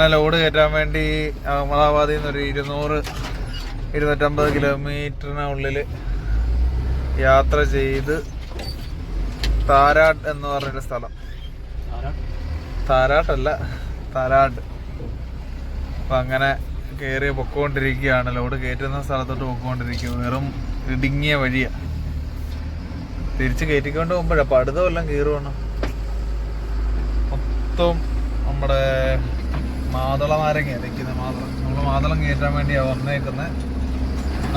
Load കയറ്റാൻ വേണ്ടി അഹമ്മദാബാദിൽ നിന്ന് ഒരു ഇരുന്നൂറ് ഇരുന്നൂറ്റമ്പത് കിലോമീറ്ററിനുള്ളിൽ യാത്ര ചെയ്ത് താരാട്ട് എന്ന് പറഞ്ഞൊരു സ്ഥലം. താരാട്ടല്ല താരാട്ട്. അപ്പം അങ്ങനെ കയറി പൊക്കോണ്ടിരിക്കുകയാണ്. ലോഡ് കയറ്റുന്ന സ്ഥലത്തോട്ട് പൊക്കോണ്ടിരിക്കുക. വെറും ഇടുങ്ങിയ വഴിയാണ് തിരിച്ച് കയറ്റിക്കൊണ്ട് പോകുമ്പോഴാണ് പടുത വല്ലതും കയറുവാണ്. മൊത്തം നമ്മുടെ മാതള നാരങ്ങ നിൽക്കുന്ന മാതളം. നമ്മൾ മാതളം കയറ്റാൻ വേണ്ടിയാണ് വന്നേക്കുന്നത്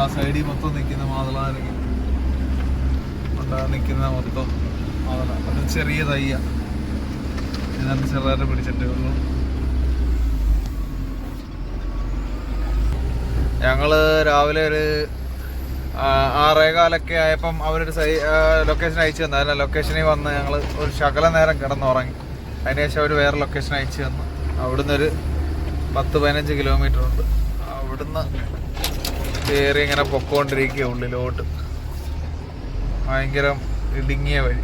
ആ സൈഡിൽ മൊത്തം നിൽക്കുന്ന മാതള നാരങ്ങ നിൽക്കുന്ന മൊത്തം മാതള. അത് ചെറിയ തയ്യ. ഇതിനകത്ത് ചെറുതായിട്ട് പിടിച്ചിട്ടേ ഉള്ളൂ. ഞങ്ങൾ രാവിലെ ഒരു ആറേകാലൊക്കെ ആയപ്പം അവരൊരു സൈ ലൊക്കേഷൻ അയച്ചു തന്നു അല്ല ലൊക്കേഷനിൽ വന്ന് ഞങ്ങൾ ഒരു ശകല നേരം കിടന്നുറങ്ങി അതിനുശേഷം അവർ വേറെ ലൊക്കേഷൻ അയച്ചു തന്നു. അവിടുന്ന് ഒരു പത്ത് പതിനഞ്ച് കിലോമീറ്റർ ഉണ്ട്. അവിടുന്ന് കയറി ഇങ്ങനെ പൊക്കോണ്ടിരിക്കുക ഉള്ളിലോട്ട്. ഭയങ്കര ഇടുങ്ങിയ വഴി.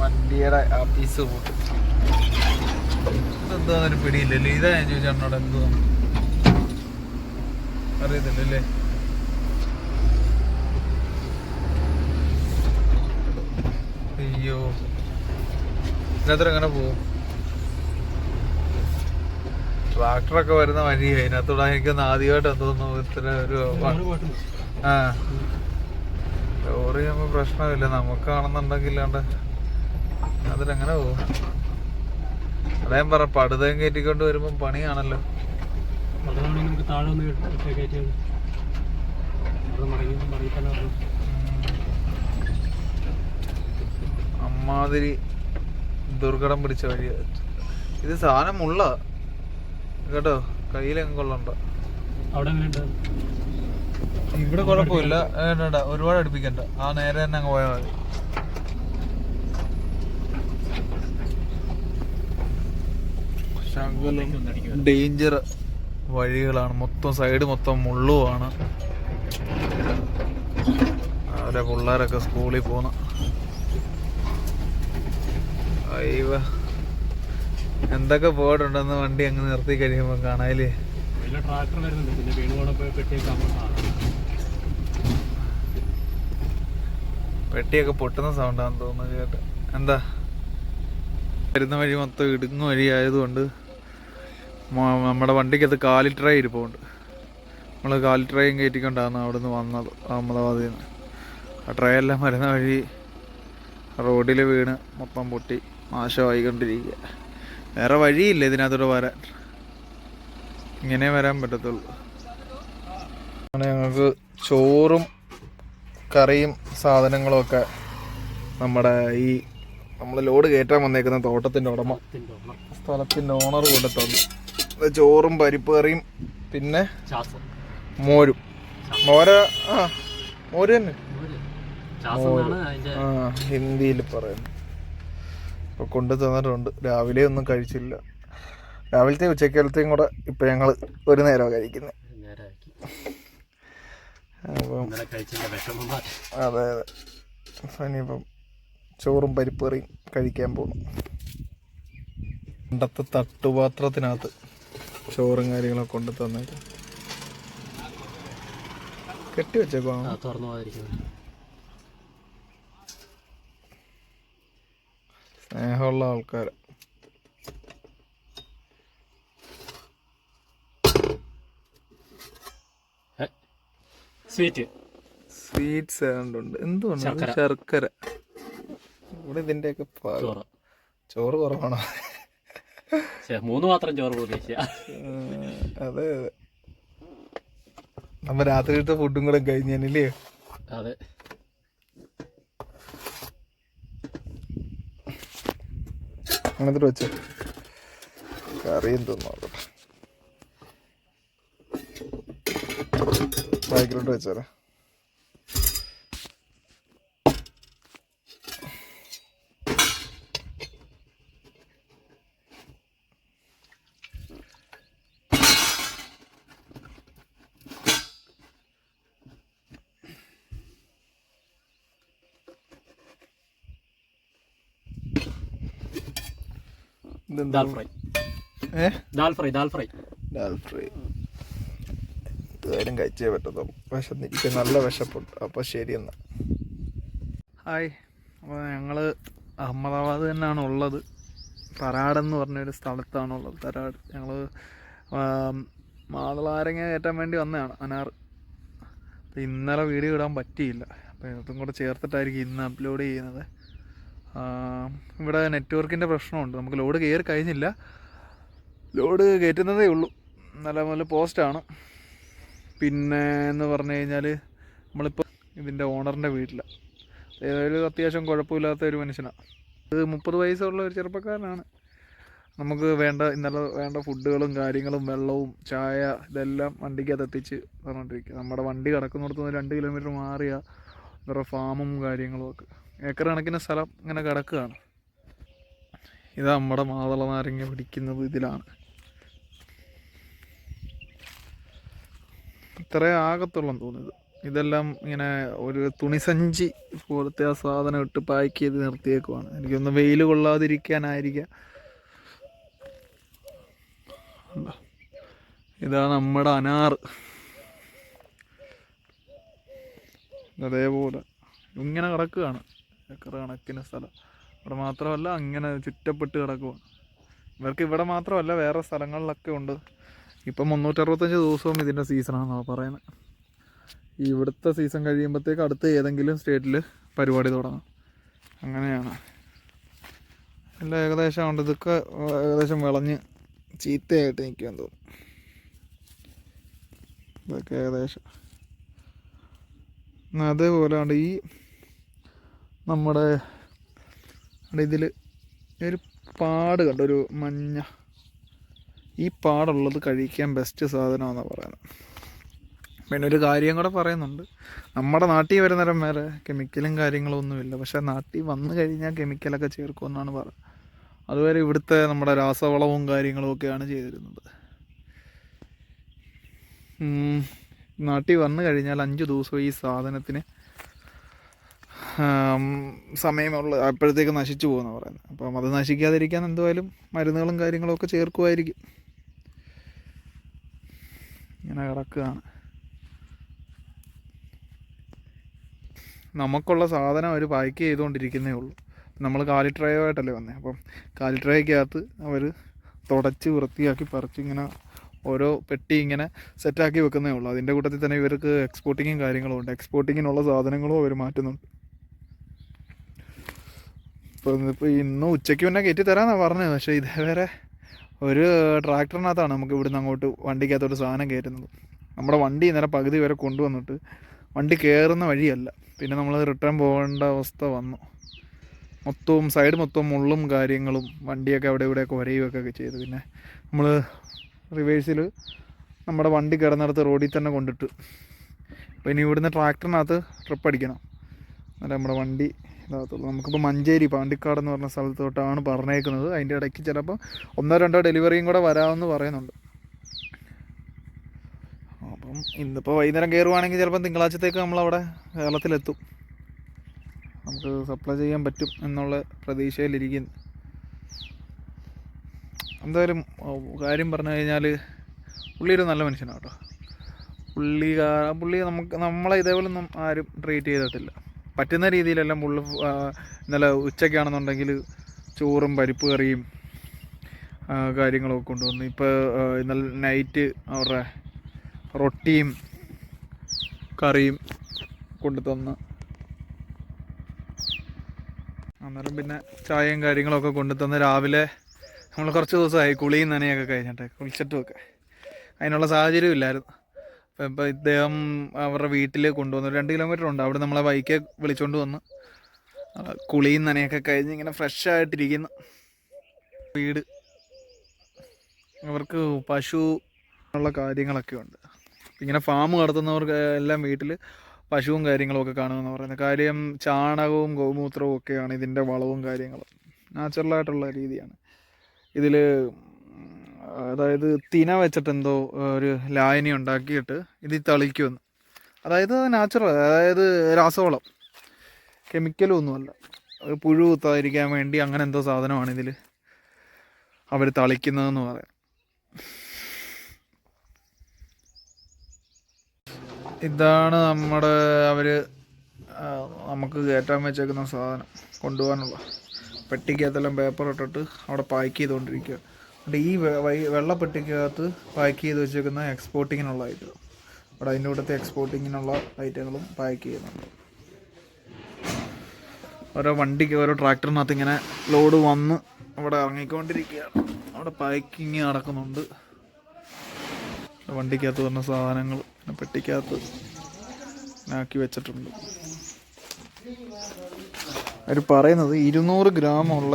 വണ്ടിയുടെ ആ പീസ് പോട്ട്. എന്താന്നൊരു പിടിയില്ലല്ലേ ഇതാ ഞാൻ ചോദിച്ചു എന്നോട് എന്തോ അറിയത്തില്ലല്ലേ? അയ്യോ. ഇതിനകത്ത് എങ്ങനെ പോവും. ട്രാക്ടറൊക്കെ വരുന്ന വഴി അതിനകത്തൂടെ എനിക്ക് ആദ്യമായിട്ട് എന്തോന്നു ഇത്ര ഒരു ആ. ലോറി ആകുമ്പോ പ്രശ്നമില്ല. നമുക്കാണെന്നുണ്ടെങ്കിൽ ഇല്ലാണ്ട് അതിലെങ്ങനെ പോവും. അതേ പറ പടുതയും കയറ്റിക്കൊണ്ട് വരുമ്പോ പണിയാണല്ലോ. അമ്മാതിരി ദുർഘടം പിടിച്ച വഴിയാ. ഇത് സാധനം മുള്ള കേട്ടോ? കയ്യിൽ കൊള്ളണ്ട. ഇവിടെ കുഴപ്പമില്ല. വേണ്ട ഒരുപാട് അടുപ്പിക്കണ്ട. ആ നേരെ തന്നെ അങ്ങ് പോയാൽ മതി. ശകലം ഡേഞ്ചർ വഴികളാണ്. മൊത്തം സൈഡ് മൊത്തം മുള്ളുമാണ് അവരെ പിള്ളേരൊക്കെ സ്കൂളിൽ പോണ അയ്യവ എന്തൊക്കെ പോയിട്ടുണ്ടെന്ന് വണ്ടി അങ്ങ് നിർത്തി കഴിയുമ്പോൾ കാണാല്ലേ ട്രാക്ടർ വരുന്നുണ്ട്. പിന്നെ വീണുകൂടെ പോയി പെട്ടിയൊക്കെ പെട്ടിയൊക്കെ പൊട്ടുന്ന സൗണ്ടാന്ന് തോന്നുന്നു കേട്ട്. എന്താ? വരുന്ന വഴി മൊത്തം ഇടുങ്ങ വഴി ആയതുകൊണ്ട് നമ്മുടെ വണ്ടിക്കകത്ത് കാലി ട്രേ ഇരിപ്പുണ്ട്. നമ്മൾ കാലി ട്രേയും കയറ്റിക്കൊണ്ടാണ് അവിടെ നിന്ന് വന്നത് അഹമ്മദാബാദിൽ നിന്ന് ആ ട്രേ എല്ലാം വരുന്ന വഴി റോഡിൽ വീണ് മൊത്തം പൊട്ടി നാശമായിക്കൊണ്ടിരിക്കുക. വേറെ വഴിയില്ല ഇതിനകത്തൂടെ വരാൻ. ഇങ്ങനെ വരാൻ പറ്റത്തുള്ളൂ. അങ്ങനെ ഞങ്ങൾക്ക് ചോറും കറിയും സാധനങ്ങളും ഒക്കെ നമ്മുടെ ഈ നമ്മൾ ലോഡ് കയറ്റാൻ വന്നേക്കുന്ന തോട്ടത്തിന്റെ ഉടമ. സ്ഥലത്തിന്റെ ഓണർ കൊണ്ട് തന്നു ഇത് ചോറും പരിപ്പ് കറിയും പിന്നെ മോരും. മോര ആ മോര് തന്നെ. ഹിന്ദിയിൽ പറയുന്നു അപ്പോൾ കൊണ്ടു തന്നിട്ടുണ്ട്. രാവിലെ ഒന്നും കഴിച്ചില്ല. രാവിലത്തെ ഉച്ചക്കാലത്തെയും കൂടെ ഇപ്പം ഞങ്ങൾ ഒരു നേരം കഴിക്കുന്നത് അപ്പം. അതെ അതെ. ഇനിയിപ്പം ചോറും പരിപ്പ് കറിയും കഴിക്കാൻ പോകുന്നു പണ്ടത്തെ തട്ടുപാത്രത്തിനകത്ത് ചോറും കാര്യങ്ങളൊക്കെ കൊണ്ട് തന്നിട്ട്. കെട്ടി വെച്ചേക്കോ തുറന്നു പോകാതിരിക്കുന്നത് സ്നേഹമുള്ള ആൾക്കാർ. സ്വീറ്റ്. സ്വീറ്റ്സ് ഉണ്ട്. എന്തുകൊണ്ട് ശർക്കര. ഇവിടെ ഇതിന്റെയൊക്കെ. ചോറ്. കുറവാണോ? മൂന്ന് മാത്രം ചോറ് പ്രതീക്ഷ അതെ നമ്മ രാത്രിയിലത്തെ ഫുഡും കൂടെ കഴിഞ്ഞല്ലേ? അതെ. അങ്ങനത്തെ വെച്ച്. കറിയും തിന്നോട്ടെ ബാക്കിലോട്ട് വെച്ചാലേ ദാൽ ഫ്രൈ. ഏ? Dal fry dal fry. Dal fry. ഇതുവരും കഴിച്ചേ പറ്റത്തുള്ളൂ. വിശന്നിരിക്കും നല്ല വിശപ്പുണ്ട്. അപ്പോൾ ശരി എന്നാൽ ഹായ്. അപ്പോൾ ഞങ്ങൾ അഹമ്മദാബാദ് തന്നെയാണ് ഉള്ളത്. തരാട് എന്ന് പറഞ്ഞൊരു സ്ഥലത്താണ് ഉള്ളത്. തരാട്. ഞങ്ങൾ മാതളാരങ്ങ കയറ്റാൻ വേണ്ടി വന്നതാണ് അനാർ. ഇന്നലെ വീഡിയോ ഇടാൻ പറ്റിയില്ല. അപ്പോൾ ഇതും കൂടെ ചേർത്തിട്ടായിരിക്കും ഇന്ന് അപ്ലോഡ് ചെയ്യുന്നത്. ഇവിടെ നെറ്റ്വർക്കിന്റെ പ്രശ്നമുണ്ട്. നമുക്ക് ലോഡ് കയറി കഴിഞ്ഞില്ല. ലോഡ് കയറ്റുന്നതേ ഉള്ളൂ. നല്ല നല്ല പോസ്റ്റാണ്. പിന്നെ എന്ന് പറഞ്ഞു കഴിഞ്ഞാൽ നമ്മളിപ്പോൾ ഇതിന്റെ ഓണറിന്റെ വീട്ടിലാണ് ഏതായാലും അത്യാവശ്യം കുഴപ്പമില്ലാത്ത ഒരു മനുഷ്യനാണ് ഇത് മുപ്പത് വയസ്സുള്ള ഒരു ചെറുപ്പക്കാരനാണ്. നമുക്ക് വേണ്ട ഇന്നലെ വേണ്ട ഫുഡുകളും കാര്യങ്ങളും വെള്ളവും ചായ ഇതെല്ലാം വണ്ടിക്കകത്ത് എത്തിച്ച് തന്നുകൊണ്ടിരിക്കുക നമ്മുടെ വണ്ടി കിടക്കുന്നിടത്തുനിന്ന് രണ്ട് കിലോമീറ്റർ മാറിയ. ഇവരുടെ ഫാമും കാര്യങ്ങളും ഒക്കെ. ഏക്കർ കണക്കിന് സ്ഥലം ഇങ്ങനെ കിടക്കുകയാണ്. ഇത് നമ്മുടെ മാതള നാരങ്ങ പിടിക്കുന്നത് ഇതിലാണ്. ഇത്രേ ആകത്തുള്ളെന്ന് തോന്നുന്നത് ഇതെല്ലാം ഇങ്ങനെ ഒരു തുണിസഞ്ചി പോലത്തെ ആ സാധനം ഇട്ട് പാക്ക് ചെയ്ത് നിർത്തിയേക്കുവാണ്. എനിക്കൊന്ന് വെയിൽ കൊള്ളാതിരിക്കാനായിരിക്കാം? ഇതാ നമ്മുടെ അനാറ്. അതേപോലെ ഇങ്ങനെ കിടക്കുകയാണ്. ഏക്കർ കണക്കിന് സ്ഥലം. ഇവിടെ മാത്രമല്ല അങ്ങനെ ചുറ്റപ്പെട്ട് കിടക്കുവാണ് ഇവർക്ക് ഇവിടെ മാത്രമല്ല വേറെ സ്ഥലങ്ങളിലൊക്കെ ഉണ്ട്. ഇപ്പം മുന്നൂറ്ററുപത്തഞ്ച് ദിവസവും ഇതിന്റെ സീസണാണെന്നാണ് പറയുന്നത് ഇവിടുത്തെ സീസൺ കഴിയുമ്പോഴത്തേക്ക് അടുത്ത ഏതെങ്കിലും സ്റ്റേറ്റിൽ പരിപാടി തുടങ്ങും. അങ്ങനെയാണ്. എല്ലാം ഏകദേശം ഉണ്ട്. ഇതൊക്കെ ഏകദേശം വിളഞ്ഞ് ചീത്തയായിട്ട് നിൽക്കാൻ തോന്നുന്നു ഇതൊക്കെ ഏകദേശം. അതേപോലെ ഈ നമ്മുടെ ഇതിൽ ഒരു പാട് കണ്ട? ഒരു മഞ്ഞ. ഈ പാടുള്ളത് കഴിക്കാൻ ബെസ്റ്റ് സാധനമാണെന്നാണ് പറയുന്നത്. പിന്നെ ഒരു കാര്യം കൂടെ പറയുന്നുണ്ട്. നമ്മുടെ നാട്ടിൽ വരുന്നേരം വേറെ കെമിക്കലും കാര്യങ്ങളും ഒന്നുമില്ല പക്ഷെ നാട്ടിൽ വന്നു കഴിഞ്ഞാൽ കെമിക്കലൊക്കെ ചേർക്കുമെന്നാണ് പറയുന്നത്. അതുവരെ ഇവിടുത്തെ നമ്മുടെ രാസവളവും കാര്യങ്ങളും ഒക്കെയാണ് ചെയ്തിരുന്നത്. നാട്ടിൽ വന്നു കഴിഞ്ഞാൽ അഞ്ച് ദിവസം ഈ സാധനത്തിന് സമയമുള്ള അപ്പോഴത്തേക്ക് നശിച്ചു പോകുന്ന പറയുന്നത്. അപ്പം അത് നശിക്കാതിരിക്കാൻ എന്തുമായാലും മരുന്നുകളും കാര്യങ്ങളും ഒക്കെ ചേർക്കുമായിരിക്കും. ഇങ്ങനെ കിടക്കുകയാണ്. നമുക്കുള്ള സാധനം അവർ പാക്ക് ചെയ്തുകൊണ്ടിരിക്കുന്നേ ഉള്ളൂ. നമ്മൾ കാലി ട്രേയുമായിട്ടല്ലേ വന്നത് അപ്പം കാലി ട്രേക്കകത്ത് അവർ തുടച്ച് വൃത്തിയാക്കി പറിച്ച് ഇങ്ങനെ ഓരോ പെട്ടി ഇങ്ങനെ സെറ്റാക്കി വെക്കുന്നേ ഉള്ളൂ. അതിന്റെ കൂട്ടത്തിൽ തന്നെ ഇവർക്ക് എക്സ്പോർട്ടിങ്ങും കാര്യങ്ങളും ഉണ്ട്. എക്സ്പോർട്ടിങ്ങിനുള്ള സാധനങ്ങളും അവർ മാറ്റുന്നുണ്ട്. ഇപ്പോൾ ഇന്നിപ്പോൾ ഇന്ന് ഉച്ചയ്ക്ക് മുന്നേ കയറ്റി തരാമെന്നാണ് പറഞ്ഞത്. പക്ഷേ ഇതേവരെ ഒരു ട്രാക്ടറിനകത്താണ് നമുക്ക് ഇവിടുന്ന് അങ്ങോട്ട് വണ്ടിക്കകത്തോട്ട് സാധനം കയറ്റുന്നത്. നമ്മുടെ വണ്ടി ഇന്നലെ പകുതി വരെ കൊണ്ടുവന്നിട്ട് വണ്ടി കയറുന്ന വഴിയല്ല. പിന്നെ നമ്മൾ റിട്ടേൺ പോകേണ്ട അവസ്ഥ വന്നു. മൊത്തവും സൈഡ് മൊത്തവും മുള്ളും കാര്യങ്ങളും വണ്ടിയൊക്കെ അവിടെ ഇവിടെയൊക്കെ വരയുകയൊക്കെ ചെയ്തു. പിന്നെ നമ്മൾ റിവേഴ്സിൽ നമ്മുടെ വണ്ടി കിടന്നിടത്ത് റോഡിൽ തന്നെ കൊണ്ടിട്ട്. അപ്പോൾ ഇനി ഇവിടുന്ന് ട്രാക്ടറിനകത്ത് ട്രിപ്പ് അടിക്കണം. എന്നാലും നമ്മുടെ വണ്ടി ഇതാകത്തുള്ളൂ നമുക്കിപ്പോൾ മഞ്ചേരി പാണ്ടിക്കാട് എന്ന് പറഞ്ഞ സ്ഥലത്തോട്ടാണ് പറഞ്ഞേക്കുന്നത്. അതിന്റെ ഇടയ്ക്ക് ചിലപ്പോൾ ഒന്നോ രണ്ടോ ഡെലിവറിയും കൂടെ വരാമെന്ന് പറയുന്നുണ്ട്. അപ്പം ഇന്നിപ്പോൾ വൈകുന്നേരം കയറുവാണെങ്കിൽ ചിലപ്പോൾ തിങ്കളാഴ്ചത്തേക്ക് നമ്മളവിടെ കേരളത്തിലെത്തും. നമുക്ക് സപ്ലൈ ചെയ്യാൻ പറ്റും എന്നുള്ള പ്രതീക്ഷയിലിരിക്കുന്നു. എന്തായാലും കാര്യം പറഞ്ഞു കഴിഞ്ഞാൽ പുള്ളി ഒരു നല്ല മനുഷ്യനാണ് കേട്ടോ. പുള്ളി പുള്ളി നമുക്ക് നമ്മളെ ഇതേപോലെ ആരും ട്രീറ്റ് ചെയ്തിട്ടില്ല. പറ്റുന്ന രീതിയിലെല്ലാം ആ, ഇന്നലെ ഉച്ചയ്ക്കാണെന്നുണ്ടെങ്കിൽ ചോറും പരിപ്പ് കറിയും കാര്യങ്ങളൊക്കെ കൊണ്ടുവന്നു. ഇപ്പോൾ ഇന്നലെ നൈറ്റ് അവരുടെ റൊട്ടിയും കറിയും കൊണ്ടു തന്ന് അന്നേരം പിന്നെ ചായയും കാര്യങ്ങളൊക്കെ കൊണ്ടു തന്ന് രാവിലെ നമ്മൾ കുറച്ച് ദിവസമായി കുളിയും നനയൊക്കെ കഴിഞ്ഞിട്ട് കുളിച്ചിട്ടുമൊക്കെ. അതിനുള്ള സാഹചര്യം ഇല്ലായിരുന്നു. ഇപ്പം ഇദ്ദേഹം അവരുടെ വീട്ടിൽ കൊണ്ടുവന്നു. രണ്ട് കിലോമീറ്റർ ഉണ്ട്. അവിടെ നമ്മളെ ബൈക്കെ വിളിച്ചുകൊണ്ട് വന്ന്. കുളിയും നനയൊക്കെ കഴിഞ്ഞ് ഇങ്ങനെ ഫ്രഷ് ആയിട്ടിരിക്കുന്നു. വീട്. അവർക്ക് പശു ഉള്ള കാര്യങ്ങളൊക്കെ ഉണ്ട്. ഇങ്ങനെ ഫാം നടത്തുന്നവർക്ക് എല്ലാം വീട്ടിൽ പശുവും കാര്യങ്ങളും ഒക്കെ കാണുമെന്ന് പറയുന്നത് കാര്യം ചാണകവും ഗോമൂത്രവും ഒക്കെയാണ് ഇതിന്റെ വളവും കാര്യങ്ങളും. നാച്ചുറലായിട്ടുള്ള രീതിയാണ്. ഇതിൽ അതായത് തിന വെച്ചിട്ട് എന്തോ ഒരു ലായനി ഉണ്ടാക്കിയിട്ട് ഇതിൽ തളിക്കുമെന്ന്. അതായത് നാച്ചുറൽ അതായത് രാസവളം. കെമിക്കലും ഒന്നുമല്ല പുഴു കുത്താതിരിക്കാൻ വേണ്ടി അങ്ങനെ എന്തോ സാധനമാണ് ഇതിൽ അവർ തളിക്കുന്നതെന്ന് പറയാം. ഇതാണ് നമ്മുടെ അവർ നമുക്ക് കയറ്റാൻ വെച്ചേക്കുന്ന സാധനം കൊണ്ടുപോകാനുള്ള. പെട്ടിക്കകത്തെല്ലാം പേപ്പർ ഇട്ടിട്ട് അവിടെ പാക്ക് ചെയ്തുകൊണ്ടിരിക്കുക ഈ വെ- വൈ- വെള്ള പെട്ടിക്കകത്ത് പാക്ക് ചെയ്ത് വെച്ചേക്കുന്ന എക്സ്പോർട്ടിങ്ങിനുള്ള ഐറ്റം. അവിടെ അതിന്റെ കൂട്ടത്തെ എക്സ്പോർട്ടിങ്ങിനുള്ള ഐറ്റങ്ങളും പാക്ക് ചെയ്യുന്നുണ്ട്. ഓരോ വണ്ടിക്ക് ഓരോ ട്രാക്ടറിനകത്ത് ഇങ്ങനെ ലോഡ് വന്ന് അവിടെ ഇറങ്ങിക്കൊണ്ടിരിക്കുകയാണ്. അവിടെ പാക്കിങ് നടക്കുന്നുണ്ട്. വണ്ടിക്കകത്ത് വരുന്ന സാധനങ്ങൾ പെട്ടിക്കകത്ത് ആക്കി വെച്ചിട്ടുണ്ട്. അവർ പറയുന്നത് ഇരുന്നൂറ് ഗ്രാം ഉള്ള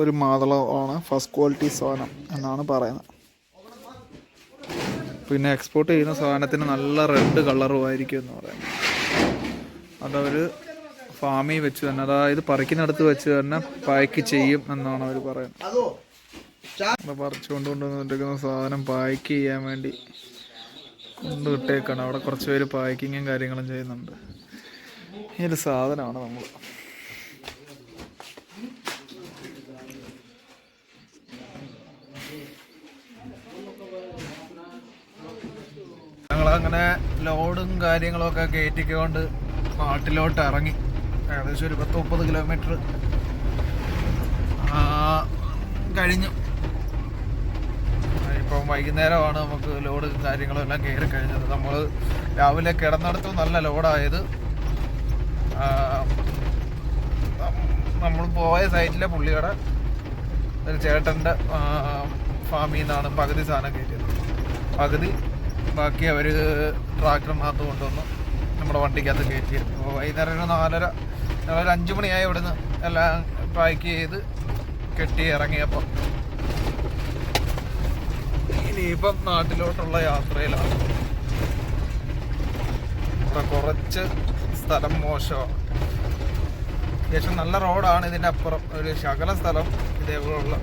ഒരു മാതളമാണ് ഫസ്റ്റ് ക്വാളിറ്റി സാധനം എന്നാണ് പറയുന്നത്. പിന്നെ എക്സ്പോർട്ട് ചെയ്യുന്ന സാധനത്തിന് നല്ല റെഡ് കളറും ആയിരിക്കും എന്ന് പറയുന്നത്. അതവർ ഫാമിൽ വെച്ച് തന്നെ അതായത് പറിക്കുന്നിടത്ത് വെച്ച് തന്നെ പാക്ക് ചെയ്യും എന്നാണ് അവർ പറയുന്നത്. പറിച്ചുകൊണ്ട് കൊണ്ടുവന്നിട്ടിരിക്കുന്ന സാധനം പാക്ക് ചെയ്യാൻ വേണ്ടി കൊണ്ട് വിട്ടേക്കാണ് അവിടെ കുറച്ച് പേര് പാക്കിങ്ങും കാര്യങ്ങളും ചെയ്യുന്നുണ്ട്. ഈ ഒരു സാധനമാണ് നമ്മൾ ഞങ്ങളങ്ങനെ ലോഡും കാര്യങ്ങളൊക്കെ കയറ്റിക്കൊണ്ട് നാട്ടിലോട്ട് ഇറങ്ങി. ഏകദേശം ഒരു പത്ത് മുപ്പത് കിലോമീറ്റർ കഴിഞ്ഞു. ഇപ്പം വൈകുന്നേരമാണ് നമുക്ക് ലോഡ് കാര്യങ്ങളും എല്ലാം കയറി കഴിഞ്ഞത്. നമ്മൾ രാവിലെ കിടന്നിടത്ത് നല്ല ലോഡായത്. നമ്മൾ പോയ സൈറ്റിലെ പുള്ളിയുടെ ഒരു ചേട്ടന്റെ ഫാമിൽ നിന്നാണ് പകുതി സാധനം കയറ്റിയത്. പകുതി ബാക്കി അവർ ട്രാക്ടറിനകത്ത് കൊണ്ടുവന്നു. നമ്മുടെ വണ്ടിക്കകത്ത് കയറ്റിയത് അപ്പോൾ വൈകുന്നേരം ഒരു നാലര ഒരു അഞ്ച് മണിയായി ഇവിടുന്ന് എല്ലാം പാക്ക് ചെയ്ത് കെട്ടി ഇറങ്ങിയപ്പോൾ ഇനിയിപ്പം നാട്ടിലോട്ടുള്ള യാത്രയിലാണ്. ഇവിടെ കുറച്ച് സ്ഥലം മോശമാണ്. അത്യാവശ്യം നല്ല റോഡാണ് ഇതിന്റെ അപ്പുറം. ഒരു ശകല സ്ഥലം ഇതേപോലുള്ള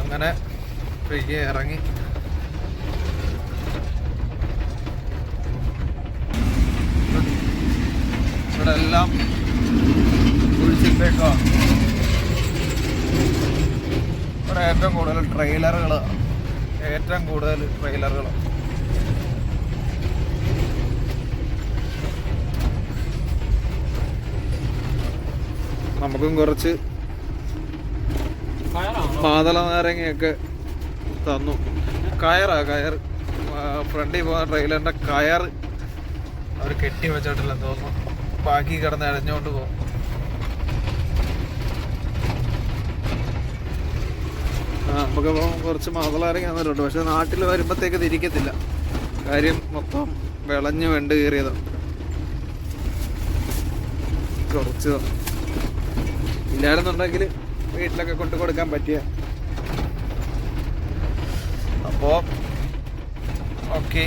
അങ്ങനെ ഫ്രീക്ക് ഇറങ്ങി. ഇവിടെ എല്ലാം കുഴിച്ചിട്ടേക്കോ ഇവിടെ ഏറ്റവും കൂടുതൽ ട്രെയിലറുകൾ ഏറ്റവും കൂടുതൽ ട്രെയിലറുകൾ നമുക്കും കുറച്ച് പാതള മാതള നാരങ്ങയൊക്കെ തന്നു. കയറാ കയർ ഫ്രണ്ടിൽ പോകുന്ന ട്രെയിലറിന്റെ കയർ അവർ കെട്ടി വെച്ചിട്ടില്ലെന്ന് തോന്നുന്നു ബാക്കി കിടന്ന് ഇഴഞ്ഞുകൊണ്ട് പോകും. ഇപ്പം കുറച്ച് മാതളാരങ്ങ തന്നിട്ടുണ്ട് പക്ഷെ നാട്ടിൽ വരുമ്പോഴത്തേക്ക് തിരിക്കത്തില്ല കാര്യം മൊത്തം വിളഞ്ഞു വെണ്ട് കയറിയതാണ് കുറച്ച്. ഇല്ലായിരുന്നുണ്ടെങ്കിൽ വീട്ടിലൊക്കെ കൊണ്ടു കൊടുക്കാൻ പറ്റിയ അപ്പോൾ ഓക്കെ